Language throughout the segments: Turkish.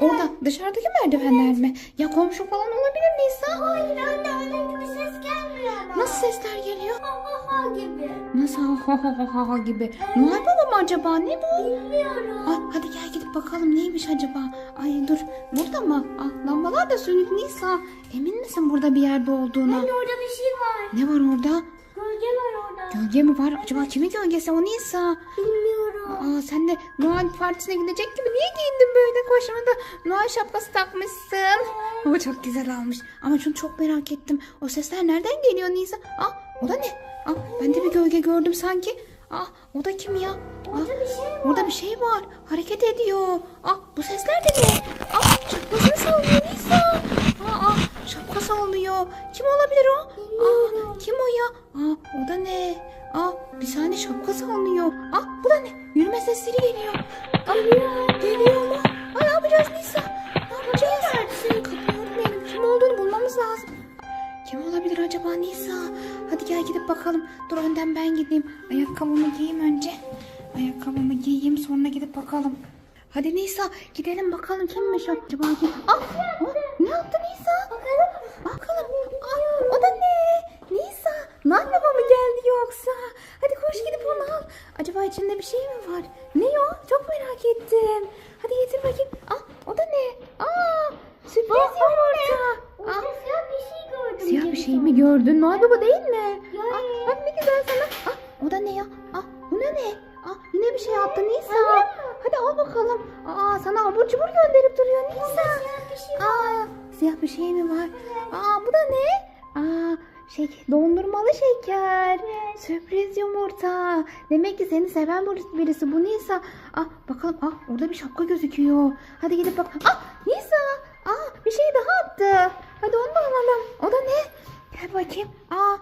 Orada dışarıdaki merdivenler mi? Ya komşu falan olabilir Nisa. Hayır anne öyle gibi ses gelmiyor ama. Nasıl sesler geliyor? Ha ha ha gibi. Nasıl ha ha ha ha ha gibi. Noel Baba mı acaba? Ne bu? Bilmiyorum. Ay, hadi gel gidip bakalım neymiş acaba? Ay dur burada mı? Ah, lambalar da sönük Nisa. Emin misin burada bir yerde olduğuna? Anne orada bir şey var. Ne var orada? Gölge var orada. Gölge mi var? Acaba kimin gölgesi o Nisa? Bilmiyorum. Aa, sen de Noel partisine gidecek gibi niye giyindin böyle koşmada? Noel şapkası takmışsın. Ama çok güzel almış. Ama şunu çok merak ettim. O sesler nereden geliyor Nisa? Ah o da ne? Ah, ben de bir gölge gördüm sanki. Ah o da kim ya? Ah, Orada bir şey var. Orada bir şey var. Hareket ediyor. Ah bu sesler de ne? Ah şapkasını sallıyor Nisa. Aa, şapka sallıyor. Kim olabilir o? Ah, kim o ya? Ah o da ne? Ah bir saniye şapka sallıyor. Ah bu da ne? Yürüme sesleri geliyor. Ah, geliyor mu? Ah, ne yapacağız Nisa? Ne yapacağız? Kapıyorum benim. Kim olduğunu bulmamız lazım. Kim olabilir acaba Nisa? Hadi gel gidip bakalım. Dur önden ben gideyim. Ayakkabımı giyeyim önce. Ayakkabımı giyeyim sonra gidip bakalım. Hadi Nisa gidelim bakalım kimmiş o acaba? Ah, ne yaptı Nisa? Bakalım. Bakalım. Ah, o da ne? Nisa. Noel Baba mı geldi yoksa? Hadi koş gidip onu al. Acaba içinde bir şey mi var? Ne o? Çok merak ettim. Hadi getir bakayım. Ah, o da ne? Aa, sürpriz yumurta. Ah, siyah bir şey gördüm. Siyah bir şey mi gördün? Noel Baba değil mi? Ah, bak ne güzel sana. Ah, o da ne ya? Ah, bu ne ne? Ah, yine bir şey attı Nisa. Alayım Hadi al bakalım. Aa, sana abur cubur gönderip duruyor Nisa. siyah bir şey Aa, siyah bir şey mi var? Aa, bu da ne? Aa, şey, dondurmalı şeker. Sürpriz yumurta. Demek ki seni seven bir- birisi bu Nisa. Ah, bakalım. Ah, orada bir şapka gözüküyor. Hadi gidip bak. Ah, Nisa. Aa, bir şey daha attı. Hadi onu da alalım. O da ne? Gel bakayım. Aa,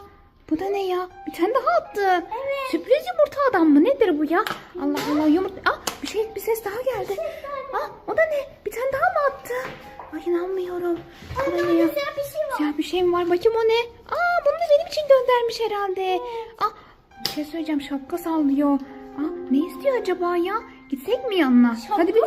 bu da ne ya? Bir tane daha attı. Evet. Sürpriz yumurta adam mı? Nedir bu ya? Allah Allah yumurta. Ah, bir şey bir ses daha geldi. Ah, o da ne? Bir tane daha mı attı? Ay inanmıyorum. Bu da ne ya? Siyah bir şey var. Siyah bir şey mi var? Bakayım o ne? Aa bunu da benim için göndermiş herhalde. Aa bir şey söyleyeceğim şapka sallıyor. Aa ne istiyor acaba ya? Gitsek mi yanına? Hadi bir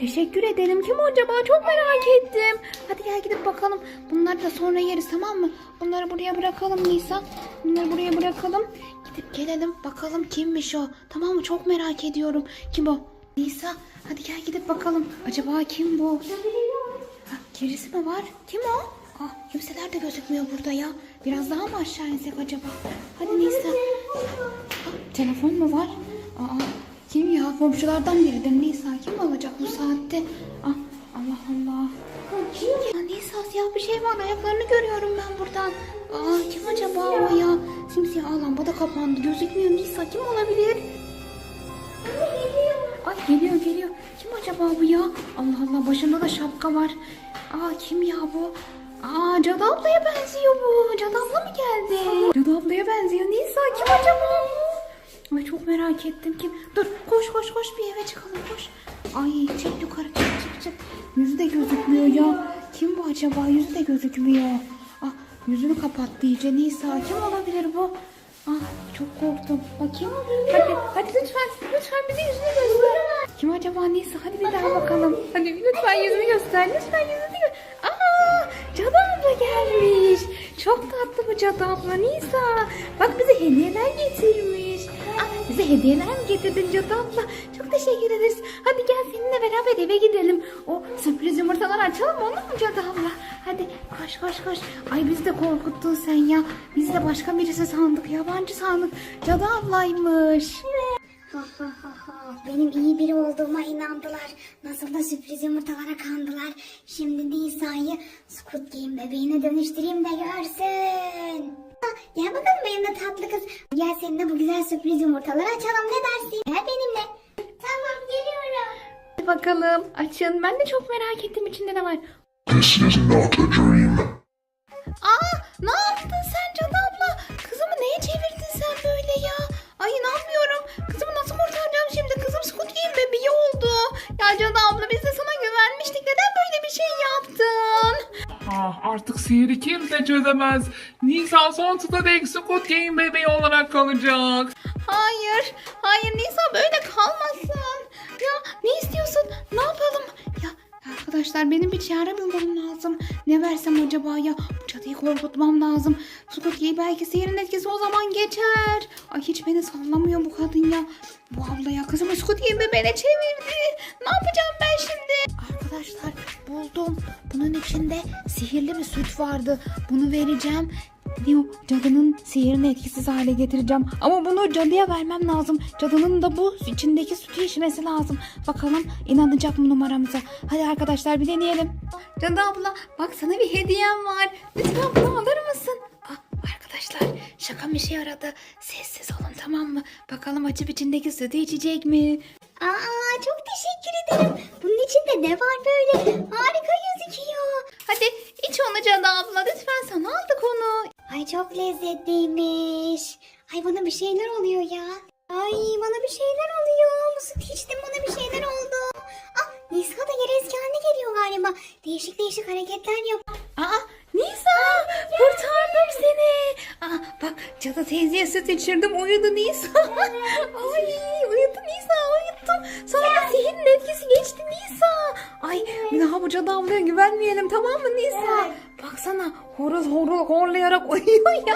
teşekkür edelim. Kim acaba? Çok merak ettim. Hadi gel gidip bakalım. Bunları da sonra yeriz tamam mı? Bunları buraya bırakalım Nisa. Bunları buraya bırakalım. Gidip gelelim bakalım kimmiş o. Tamam mı? Çok merak ediyorum. Kim o? Nisa hadi gel gidip bakalım. Acaba kim bu? Ha, gerisi mi var? Kim o? Ah, kimseler de gözükmüyor burada ya. Biraz daha mı aşağı insek acaba? Hadi Nisa. Ah, telefon mu var? Aa, kim ya? Komşulardan biridir Nisa. Kim olacak bu saatte? Ah, Allah Allah. Ya Nisa siyah bir şey var. Ayaklarını görüyorum ben buradan. Aa, kim acaba o ya? Simsiyah Aa, lamba da kapandı. Gözükmüyor Nisa. Kim olabilir? Ay geliyor geliyor. Kim acaba bu ya? Allah Allah başında da şapka var. Aa kim ya bu? Aa Cadı ablaya benziyor bu. Cadı abla mı geldi? Cadı ablaya benziyor. Nisa kim acaba bu? Ay çok merak ettim kim? Dur koş koş koş bir eve çıkalım koş. Ay çık yukarı çık çık çık. Yüzü de gözükmüyor ya. Kim bu acaba? Yüzü de gözükmüyor. Ah yüzünü kapattı iyice. Nisa kim olabilir bu? Ah çok korktum. Bakayım. Hadi, hadi lütfen, lütfen bize yüzünü göster. Kim acaba Nisa? Hadi bir daha bakalım. Hadi lütfen yüzünü göster. Lütfen yüzünü göster. Aa, Cadı abla gelmiş. Çok tatlı bu Cadı abla Nisa. Bak bize hediyeler getirmiş. Ah, bize hediyeler mi getirdin Cadı abla? Çok teşekkür ederiz. Hadi gel seninle beraber eve gidelim. O sürpriz yumurtaları açalım olur mu Cadı abla? Hadi koş koş koş. Ay bizi de korkuttun sen ya. Biz de başka birisi sandık. Yabancı sandık. Cadı ablaymış. Ha. Benim iyi biri olduğuma inandılar. Nasıl da sürpriz yumurtalara kandılar. Şimdi Nisa'yı Squid Game bebeğine dönüştüreyim de görsün. Gel bakalım benimle tatlı kız. Gel seninle bu güzel sürpriz yumurtaları açalım ne dersin? Gel benimle. Tamam geliyorum. Hadi bakalım açın. Ben de çok merak ettim içinde ne var. This is not a dream. Aa Game bebeği oldu. Ya Cadı abla biz de sana güvenmiştik. Neden böyle bir şey yaptın? Ah artık sihiri kimse çözemez. Nisa sonsuza dek Squid Game bebeği olarak kalacak. Hayır. Hayır Nisa böyle kalmasın. Ya ne istiyorsun? Ne yapalım? Arkadaşlar benim bir çare bulmam lazım. Ne versem acaba ya? Bu cadıyı korkutmam lazım. Scooty'yi belki sihirin etkisi o zaman geçer. Ay hiç beni sallamıyor bu kadın ya. Bu abla ya kızımı Scooty'yi bebeğine çevirdi. Ne yapacağım ben şimdi? Arkadaşlar buldum. Bunun içinde sihirli bir süt vardı. Bunu vereceğim. Ne o? Cadının sihirini etkisiz hale getireceğim. Ama bunu cadıya vermem lazım. Cadının da bu içindeki sütü içmesi lazım. Bakalım inanacak mı numaramıza. Hadi arkadaşlar bir deneyelim. Cadı abla bak sana bir hediyem var. Lütfen bunu alır mısın? Ah, arkadaşlar şakam işe yaradı. Sessiz olun tamam mı? Bakalım açıp içindeki sütü içecek mi? Aa çok teşekkür ederim. Bunun içinde ne var böyle? Harika gözüküyor. Hadi iç onu Cadı abla. Lütfen sana aldık onu. Ay çok lezzetliymiş. Ay bana bir şeyler oluyor ya. Ay bana bir şeyler oluyor. Bu içtim bana bir şeyler oldu. Ah Nisa da yere eski geliyor galiba. Değişik değişik hareketler yap. Aa Nisa kurtardım seni. Aa bak cadı teyzeye süt içirdim uyudu Nisa. Ay uyudu Nisa uyuttum. Sonra da sihirin etkisi geçti Nisa. Ay daha bu cadı ablaya güvenmeyelim tamam mı Nisa? Baksana horoz horoz horlayarak uyuyor ya.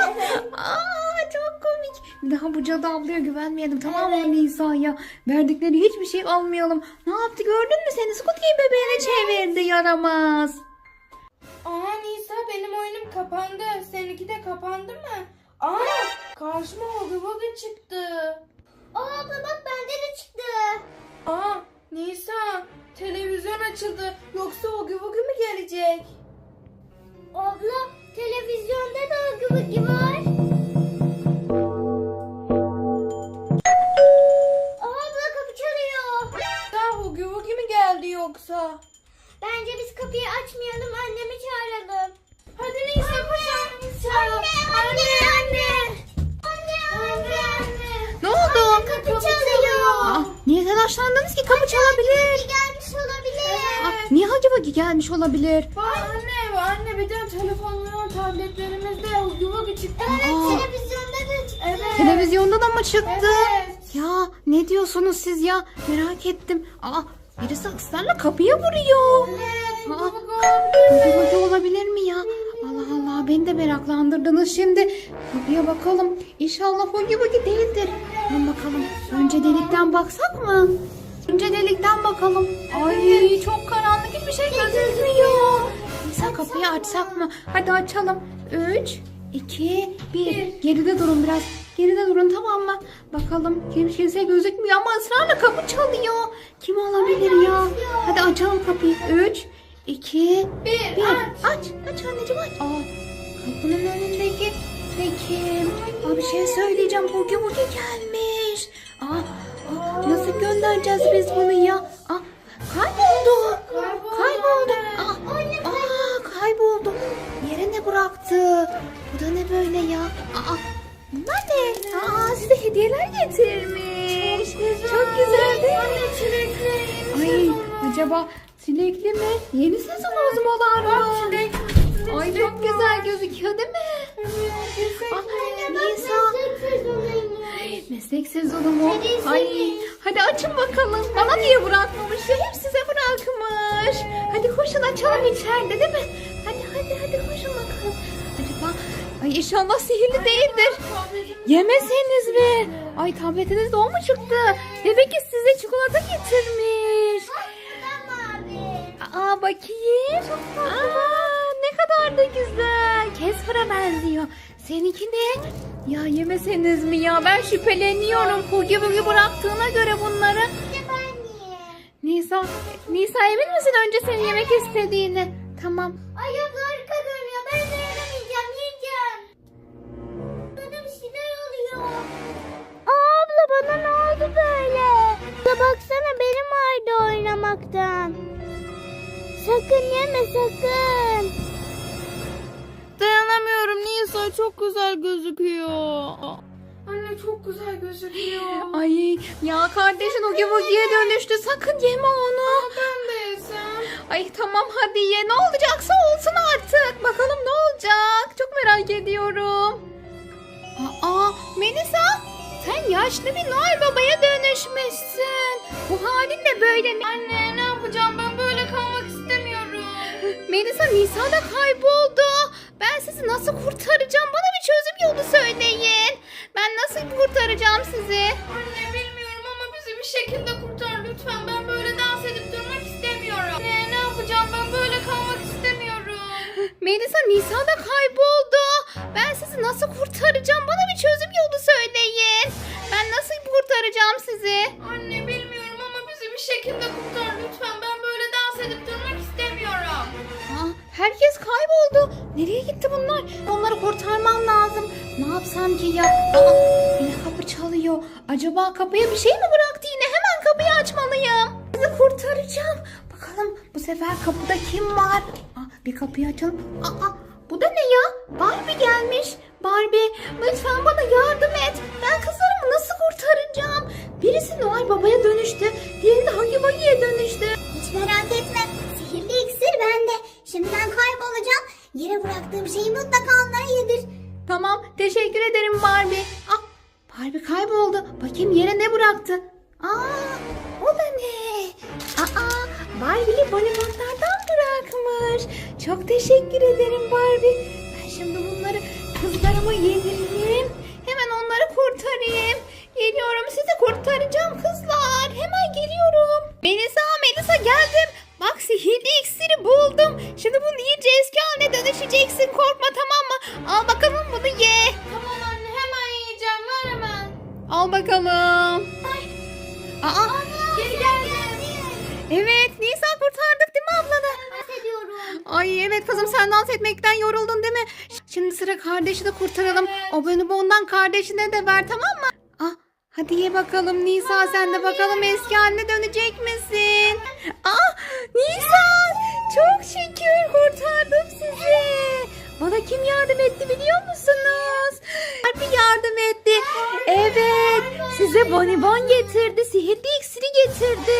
Aa çok komik. Daha bu cadı ablaya güvenmeyelim tamam mı Nisa ya? Verdikleri hiçbir şey almayalım. Ne yaptı gördün mü seni? Squid Game bebeğine çevirdi yaramaz. Aa Nisa benim oyunum kapandı. Seninki de kapandı mı? Aa karşıma Ogi Bogi çıktı. Aa abla bak bende de çıktı. Aa Nisa televizyon açıldı. Yoksa Ogi Bogi mi gelecek? Abla televizyonda da Ogi Bogi var. Niye telaşlandınız ki kapı çalabilir? Gelmiş olabilir. Aa, niye acaba gelmiş olabilir? Bak anne anne bir de telefonlar tabletlerimizde Bogi çıktı. Aa, Televizyonda da çıktı. Evet. televizyonda da mı çıktı? Evet. Ya ne diyorsunuz siz ya? Merak ettim. Aa, birisi ısrarla kapıya vuruyor. Evet, Aa. Bogi olabilir. Mi ya? Allah Allah beni de meraklandırdınız şimdi. Kapıya bakalım. İnşallah Hogi Bogi değildir. Hemen bakalım. Önce delikten baksak mı? Önce delikten bakalım. Ay çok karanlık hiçbir şey gözükmüyor. Nisa kapıyı açsak mı? Hadi açalım. 3, 2, 1. Geride durun biraz. Geride durun tamam mı? Bakalım kim kimse gözükmüyor ama ısrarla kapı çalıyor. Kim olabilir ya? Hadi açalım kapıyı. 3, 2, Bir, bir. aç. Aç. Anneciğim aç. Aa, kapının önündeki peki. Aa, bir şey söyleyeceğim. Hugi Bugi gelmiş. Aa, aa, göndereceğiz biz bunu ya? Aa, kayboldu. Kayboldu. Aa, aa, kayboldu. Yere ne bıraktı? Bu da ne böyle ya? Aa, bunlar ne? Aa, size hediyeler getirmiş. Çok güzel değil mi? Ay, acaba çilekli mi? Yeni sezon ozmolar mı? Ay çok güzel gözüküyor değil mi? Ah, Nisa. Meslek sezonu mu? Ay, hadi açın bakalım. Bana niye bırakmamış ya? Hep size bırakmış. Hadi koşun açalım içeride değil mi? Hadi hadi hadi koşun bakalım. Acaba Ay inşallah sihirli değildir. Yemeseniz mi? Ay tabletinizde o mu çıktı? Demek ki size çikolata getirmiş. Aa bakayım. Aa ne kadar da güzel. Kesper'a benziyor. Seninki ne? Ya yemeseniz mi ya? Ben şüpheleniyorum. Hugi bugi bıraktığına göre bunları. Nisa, Nisa emin misin önce seni yemek istediğini? Tamam. Ay yok harika görünüyor. Ben dayanamayacağım. Yiyeceğim. Bana bir şeyler oluyor. Aa, abla bana ne oldu böyle? Abla baksana benim ağrıdı oynamaktan. Sakın yeme sakın. Çok güzel gözüküyor. Anne çok güzel gözüküyor. Ay ya kardeşin Hugi Bugi'ye dönüştü. Sakın yeme onu. Ben de yesem. Ay tamam hadi ye. Ne olacaksa olsun artık. Bakalım ne olacak. Çok merak ediyorum. Aa Melisa sen yaşlı bir Noel Baba'ya dönüşmüşsün. Bu halin de böyle mi? Anne ne yapacağım ben böyle kalmak istemiyorum. Nisa da kayboldu. Ben sizi nasıl kurtaracağım? Bana bir çözüm yolu söyleyin. Ben nasıl kurtaracağım sizi? Anne bilmiyorum ama bizi bir şekilde kurtar lütfen. Ben böyle dans edip durmak istemiyorum. Ne, ne yapacağım ben böyle kalmak istemiyorum. Melisa Nisa da kayboldu. Ben sizi nasıl kurtaracağım? Bana bir çözüm yolu söyleyin. Ben nasıl kurtaracağım sizi? Anne bilmiyorum ama bizi bir şekilde kurtar lütfen. Ben böyle dans edip durmak herkes kayboldu. Nereye gitti bunlar? Onları kurtarmam lazım. Ne yapsam ki ya? Aa, yine kapı çalıyor. Acaba kapıya bir şey mi bıraktı yine? Hemen kapıyı açmalıyım. Sizi kurtaracağım. Bakalım bu sefer kapıda kim var? Aa, bir kapıyı açalım. Aa, bu da ne ya? Barbie gelmiş. Barbie lütfen bana yardım et. Ben kızlarımı nasıl kurtaracağım? Birisi Noel Baba'ya dönüştü. Diğeri de Huggy Wuggy'ye dönüştü. Hiç merak etme. Yere bıraktığım şeyi mutlaka onlara yedir. Tamam, teşekkür ederim Barbie. Ah, Barbie kayboldu. Bakayım yere ne bıraktı? Aa, o da ne? Aa, Barbie'li bonibonlardan bırakmış. Çok teşekkür ederim Barbie. Ben şimdi bunları kızlarıma yedireyim. Hemen onları kurtarayım. Geliyorum sizi kurtaracağım kızlar. Hemen geliyorum. Melisa, Melisa geldim. Bak sihirli iksiri buldum. Şimdi bunu yiyince eski haline dönüşeceksin. Korkma tamam mı? Al bakalım bunu ye. Tamam anne hemen yiyeceğim. Ver hemen. Al bakalım. Aa, Geri geldim. evet Nisa kurtardık değil mi ablanı? Ediyorum. Ay evet kızım sen dans etmekten yoruldun değil mi? Şimdi sıra kardeşi de kurtaralım. O bonibondan kardeşine de ver tamam mı? Ah hadi ye bakalım Nisa sen de bakalım eski haline dönecek misin? Ah Nisa çok şükür kurtardım sizi. Bana kim yardım etti biliyor musunuz? Harbi yardım etti. Evet size bonibon getirdi sihirli iksiri getirdi.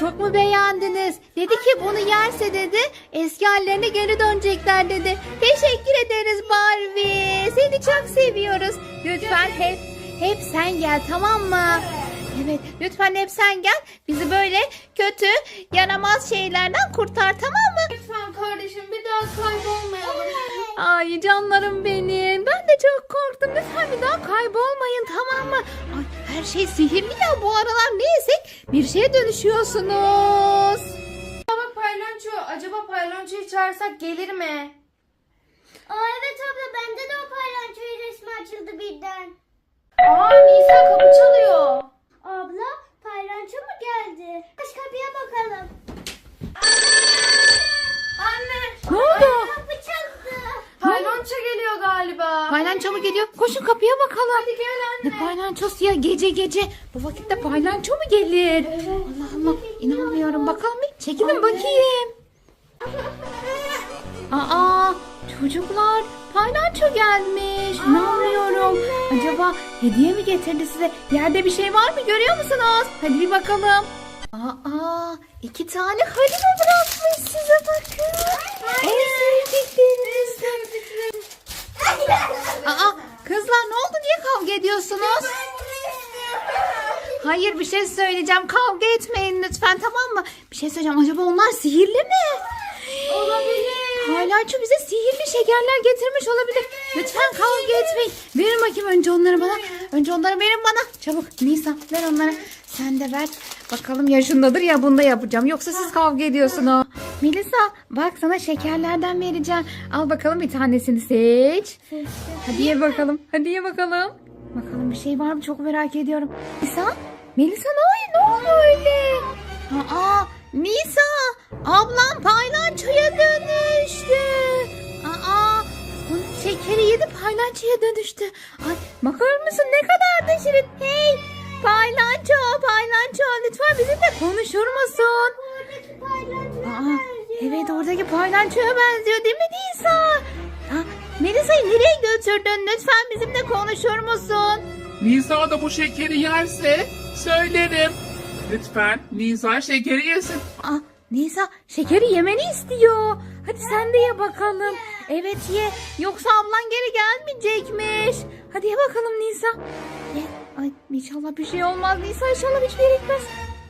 Çok mu beğendiniz? Dedi ki bunu yerse dedi eski hallerine geri dönecekler dedi. Teşekkür ederiz Barbie. Seni çok seviyoruz. Lütfen hep hep sen gel tamam mı? Evet lütfen hep sen gel. Bizi böyle kötü yaramaz şeylerden kurtar tamam mı? Lütfen kardeşim bir daha kaybolmayalım. Ay canlarım benim. Ben de çok korktum. Lütfen bir daha kaybolmayın tamam mı? Ay her şey sihirli ya bu aralar ne yesek bir şeye dönüşüyorsunuz. Baba paylanço. Acaba paylançoyu çağırsak gelir mi? Aa evet abla bende de o paylaşıyor resmi açıldı birden. Aa Nisa kapı çalıyor. Abla paylaşıyor mu geldi? Aç kapıya bakalım. Anne. Ne oldu? Kapı çaldı. Paylanço geliyor galiba. Paylanço mu geliyor? Koşun kapıya bakalım. Hadi gel anne. Ne paylançosu ya gece gece. Bu vakitte paylanço mu gelir? Allah Allah inanmıyorum. Bakalım bir çekilin bakayım. Aa çocuklar paylanço gelmiş. İnanmıyorum. Acaba hediye mi getirdi size? Yerde bir şey var mı görüyor musunuz? Hadi bir bakalım. Aa iki tane halime bırakmış size bakın. En sevdiklerinizden. Aa kızlar ne oldu diye kavga ediyorsunuz? Hayır bir şey söyleyeceğim. Kavga etmeyin lütfen tamam mı? Bir şey söyleyeceğim. Acaba onlar sihirli mi? Olabilir. Palyaço bize sihirli şekerler getirmiş olabilir. Lütfen kavga etmeyin. Verin bakayım önce onları bana. Önce onları verin bana. Çabuk Nisa ver onları. Sen de ver. Bakalım yaşındadır ya bunda yapacağım. Yoksa siz kavga ediyorsunuz. Melisa bak sana şekerlerden vereceğim. Al bakalım bir tanesini seç. Hadi ye bakalım. Hadi ye bakalım. Bakalım bir şey var mı çok merak ediyorum. Nisa? Melisa ne oldu? Ne oldu öyle? Aa Nisa ablam paylançoya dönüştü. Aa bunun şekeri yedi paylançoya dönüştü. Ay bakar mısın ne kadar da şirin. Hey paylanço paylanço lütfen bizimle konuşur musun? Aa, evet oradaki paylançoya benziyor değil mi Nisa? Ha, Melisa'yı nereye götürdün? Lütfen bizimle konuşur musun? Nisa da bu şekeri yerse söylerim. Lütfen Nisa şekeri yesin. Aa, Nisa şekeri yemeni istiyor. Hadi sen de ye bakalım. Evet ye. Yoksa ablan geri gelmeyecekmiş. Hadi ye bakalım Nisa. Ye. Ay inşallah bir şey olmaz. Nisa inşallah hiçbir yere gitmez.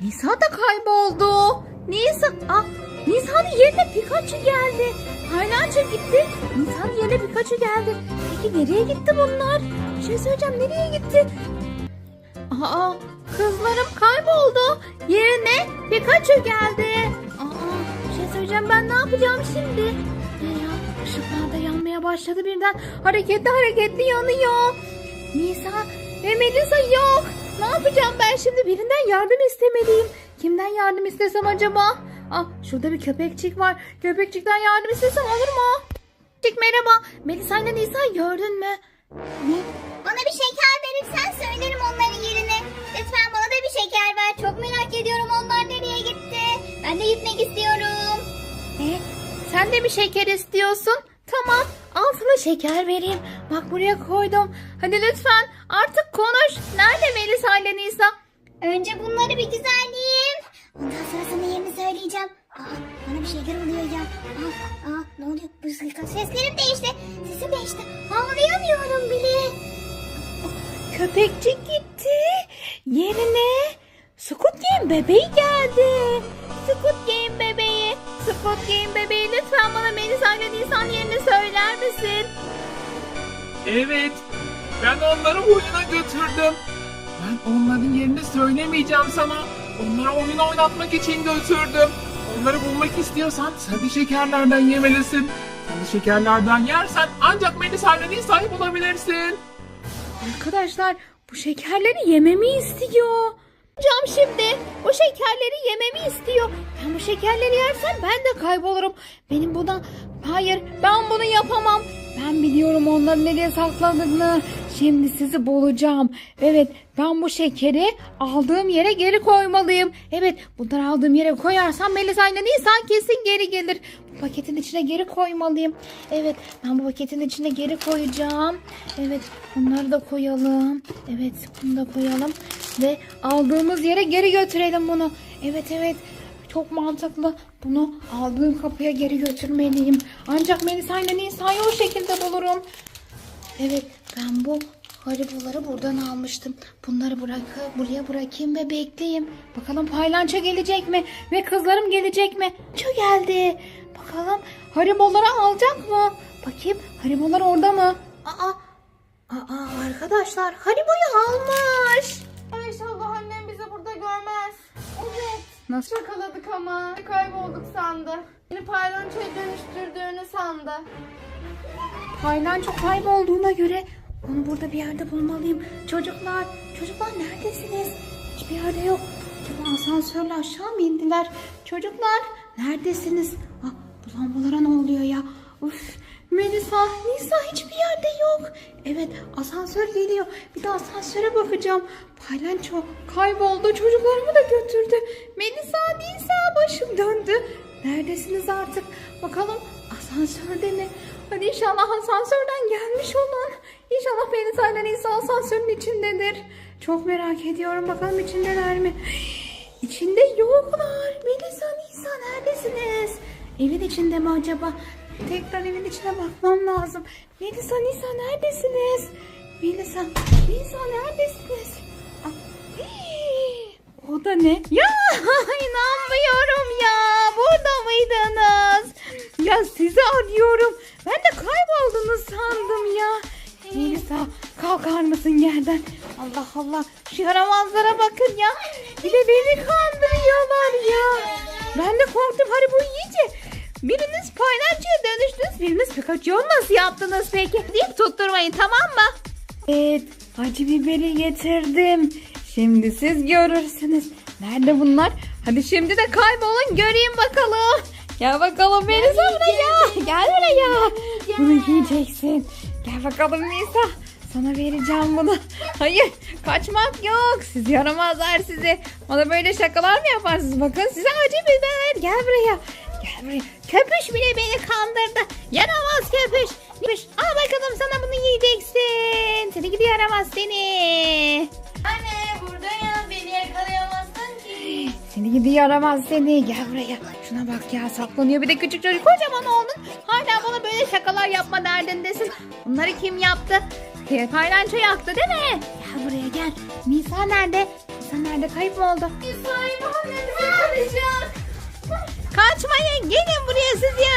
Nisa da kayboldu. Nisa. Aa, Nisa'nın yerine Pikachu geldi. Paylanço gitti. Nisa'nın yerine Pikachu geldi. Peki nereye gitti bunlar? Bir şey söyleyeceğim nereye gitti? Aa kızlarım kayboldu. Yerine Pikachu geldi. Aa bir şey söyleyeceğim ben ne yapacağım şimdi? Ne ya ışıklar da yanmaya başladı birden. Hareketli hareketli yanıyor. Nisa ve Melisa yok. Ne yapacağım ben şimdi? Birinden yardım istemeliyim. Kimden yardım istesem acaba? Ah şurada bir köpekçik var. Köpekçikten yardım istesem olur mu? Köpekçik merhaba. Melisa ile Nisa gördün mü? Ne? Bana bir şeker verirsen söylerim onların yerini. Lütfen bana da bir şeker ver. Çok merak ediyorum onlar nereye gitti. Ben de gitmek istiyorum. E, sen de bir şeker istiyorsun. Tamam al sana şeker vereyim. Bak buraya koydum. Hadi lütfen artık konuş. Nerede Melisa ile Nisa? Önce bunları bir güzelleyeyim. Ondan sonra sana yerini söyleyeceğim. Aa, bana bir şeyler oluyor ya. Aa, aa, ne oluyor? Bu seslerim değişti. Sesim değişti. Ağlayamıyorum bile. Köpekçik gitti. Yerine Squid Game bebeği geldi. Squid Game bebeği. Squid Game bebeği lütfen bana Melisa ile Nisa'nın yerini söyler misin? Evet. Ben onları oyuna götürdüm. Ben onların yerini söylemeyeceğim sana. Onları oyun oynatmak için götürdüm. Onları bulmak istiyorsan sarı şekerlerden yemelisin. Sarı şekerlerden yersen ancak Melisa ile Nisa'yı bulabilirsin. Arkadaşlar bu şekerleri yememi istiyor. Cam şimdi bu şekerleri yememi istiyor. Ben bu şekerleri yersem ben de kaybolurum. Benim buna hayır ben bunu yapamam. Ben biliyorum onları nereye sakladığını. Şimdi sizi bulacağım. Evet ben bu şekeri aldığım yere geri koymalıyım. Evet bunları aldığım yere koyarsam Melisa ile Nisan kesin geri gelir. Bu paketin içine geri koymalıyım. Evet ben bu paketin içine geri koyacağım. Evet bunları da koyalım. Evet bunu da koyalım. Ve aldığımız yere geri götürelim bunu. Evet evet çok mantıklı. Bunu aldığım kapıya geri götürmeliyim. Ancak Melisa ile Nisa'yı o şekilde bulurum. Evet ben bu hariboları buradan almıştım. Bunları bırakıp buraya bırakayım ve bekleyeyim. Bakalım paylanço gelecek mi? Ve kızlarım gelecek mi? Ço geldi. Bakalım hariboları alacak mı? Bakayım haribolar orada mı? Aa, aa arkadaşlar hariboyu almış. Burada görmez. Evet. Nasıl? Şakaladık ama. Kaybolduk sandı. Beni paylançoya dönüştürdüğünü sandı. Paylanço kaybolduğuna göre onu burada bir yerde bulmalıyım. Çocuklar, çocuklar neredesiniz? Hiçbir yerde yok. Acaba asansörle aşağı mı indiler? Çocuklar neredesiniz? Ah, bu lambalara ne oluyor ya? Uf, Melisa, Nisa hiçbir yerde yok. Evet, asansör geliyor. Bir de asansöre bakacağım. Paylanço kayboldu. Çocuklarımı asansörde mi? Hadi inşallah asansörden gelmiş olun. İnşallah Melisa ile Nisa asansörün içindedir. Çok merak ediyorum. Bakalım içindeler mi? İçinde yoklar. Melisa, Nisa neredesiniz? Evin içinde mi acaba? Tekrar evin içine bakmam lazım. Melisa, Nisa neredesiniz? Melisa, Nisa neredesiniz? O da ne? Ya inanmıyorum ya. Burada mıydınız? Ya sizi arıyorum. Ben de kayboldunuz sandım ya. Melisa kalkar mısın yerden? Allah Allah. Şu yaramazlara bakın ya. Bir de beni kandırıyorlar ya. Ben de korktum Haribo yiyince. Biriniz paylaşıya dönüştünüz. Biriniz Pikachu'yu nasıl yaptınız peki? Deyip tutturmayın tamam mı? Evet. Acı biberi getirdim. Şimdi siz görürsünüz. Nerede bunlar? Hadi şimdi de kaybolun göreyim bakalım. Gel bakalım Melisa buraya. Gel buraya. Bunu yiyeceksin. Gel bakalım Nisa. Sana vereceğim bunu. Hayır kaçmak yok. Siz yaramazlar sizi. Bana böyle şakalar mı yaparsınız? Bakın size acı biber. Gel buraya. Gel buraya. Köpüş bile beni kandırdı. Yaramaz köpüş. Köpüş. Al bakalım sana bunu yiyeceksin. Seni gidi yaramaz seni. Gidi yaramaz seni. Gel buraya. Şuna bak ya saklanıyor. Bir de küçük çocuk kocaman oldun. Hala bana böyle şakalar yapma derdindesin. Bunları kim yaptı? Paylanço yaptı değil mi? Gel buraya gel. Nisa nerede? Nisa nerede? Kayıp mı oldu? Nisa'yı yakalayacak. Kaç Kaçmayın gelin buraya sizi